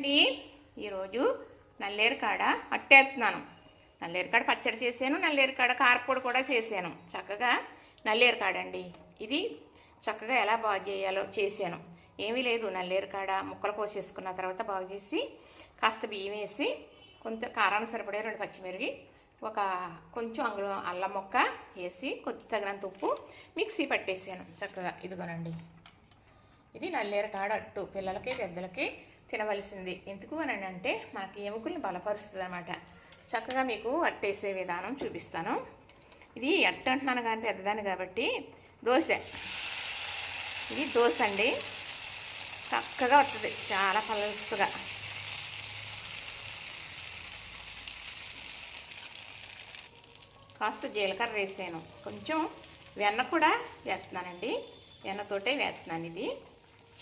అండి ఈరోజు నల్లేరు కాడ అట్టేస్తున్నాను నల్లేరు కాడ పచ్చడి చేశాను నల్లేరు కాడ కారపొడి కూడా చేశాను. చక్కగా నల్లేరు కాడ అండి ఇది చక్కగా ఎలా బాగు చేయాలో చేశాను. ఏమీ లేదు నల్లేరు కాడ ముక్కలు కోసేసుకున్న తర్వాత బాగు చేసి కాస్త బియ్యం వేసి కొంత కారానికి సరిపడే రెండు పచ్చిమిరగి ఒక కొంచెం అంగుళం అల్లం ముక్క వేసి కొద్ది తగినంత ఉప్పు మిక్సీ పట్టేసాను. చక్కగా ఇదిగోనండి. ఇది నల్లేరు కాడ అట్టు పిల్లలకి పెద్దలకి తినవలసింది. ఎందుకు అని అంటే మనకి ఎముకల్ని బలపరుస్తుంది అనమాట చక్కగా మీకు అట్టేసే విధానం చూపిస్తాను. ఇది ఎట్ట అంటున్నాను కానీ పెద్దదాన్ని కాబట్టి. దోశ. ఇది దోశ అండి. చక్కగా వస్తుంది చాలా పలసగా. కాస్త జీలకర్ర వేసాను. కొంచెం వెన్న కూడా వేస్తున్నానండి. వెన్నతోటే వేస్తున్నాను ఇది.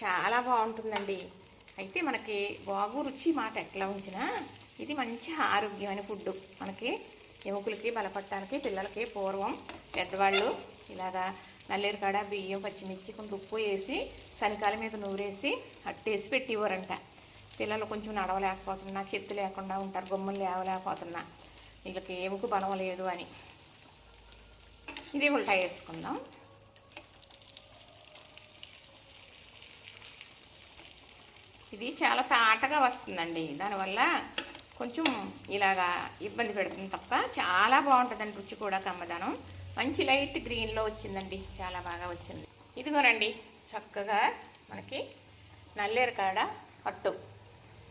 చాలా బాగుంటుందండి. అయితే మనకి బాగు రుచి మాట ఎట్లా ఉంచినా ఇది మంచి ఆరోగ్యమైన ఫుడ్ మనకి ఎముకలకి బలపడటానికి పిల్లలకి పూర్వం పెద్దవాళ్ళు ఇలాగా నల్లేరు కాడ బియ్యం పచ్చిమిర్చి కొంచెం ఉప్పు వేసి చలికాల మీద నూరేసి అట్టేసి పెట్టేవారంట. పిల్లలు కొంచెం నడవలేకపోతున్నా చెత్తు లేకుండా ఉంటారు గమ్ములు లేవలేకపోతున్నా. వీళ్ళకి ఎముక బలం లేదు అని. ఇది ఉల్టా వేసుకుందాం. ఇది చాలా తాటగా వస్తుందండి. దానివల్ల కొంచెం ఇలాగా ఇబ్బంది పెడుతుంది తప్ప చాలా బాగుంటుందండి రుచి కూడా కమ్మదనం. మంచి లైట్ గ్రీన్లో వచ్చిందండి. చాలా బాగా వచ్చింది. ఇదిగోనండి చక్కగా మనకి నల్లేరు కాడ పట్టు.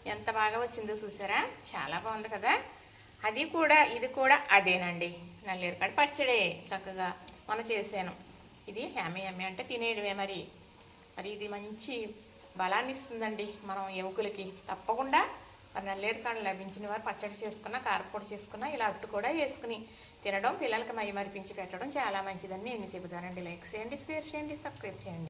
ఎంత బాగా వచ్చిందో చూసారా? చాలా బాగుంది కదా? అది కూడా ఇది కూడా అదేనండి. నల్లేరు కాడ పచ్చడే చక్కగా మనం చేశాను. ఇది హ్యామీ హ్యామీ అంటే తినేయడమే మరి. మరి ఇది మంచి బలాన్ని ఇస్తుందండి మనం ఎముకలకి తప్పకుండా నల్లేరు కాళ్ళు లభించిన వారు పచ్చడి చేసుకున్న కారపొడి చేసుకున్న ఇలా అట్టు కూడా వేసుకుని తినడం పిల్లలకి మై మరిపించి పెట్టడం చాలా మంచిదని నేను చెబుతానండి. లైక్ చేయండి షేర్ చేయండి సబ్స్క్రైబ్ చేయండి.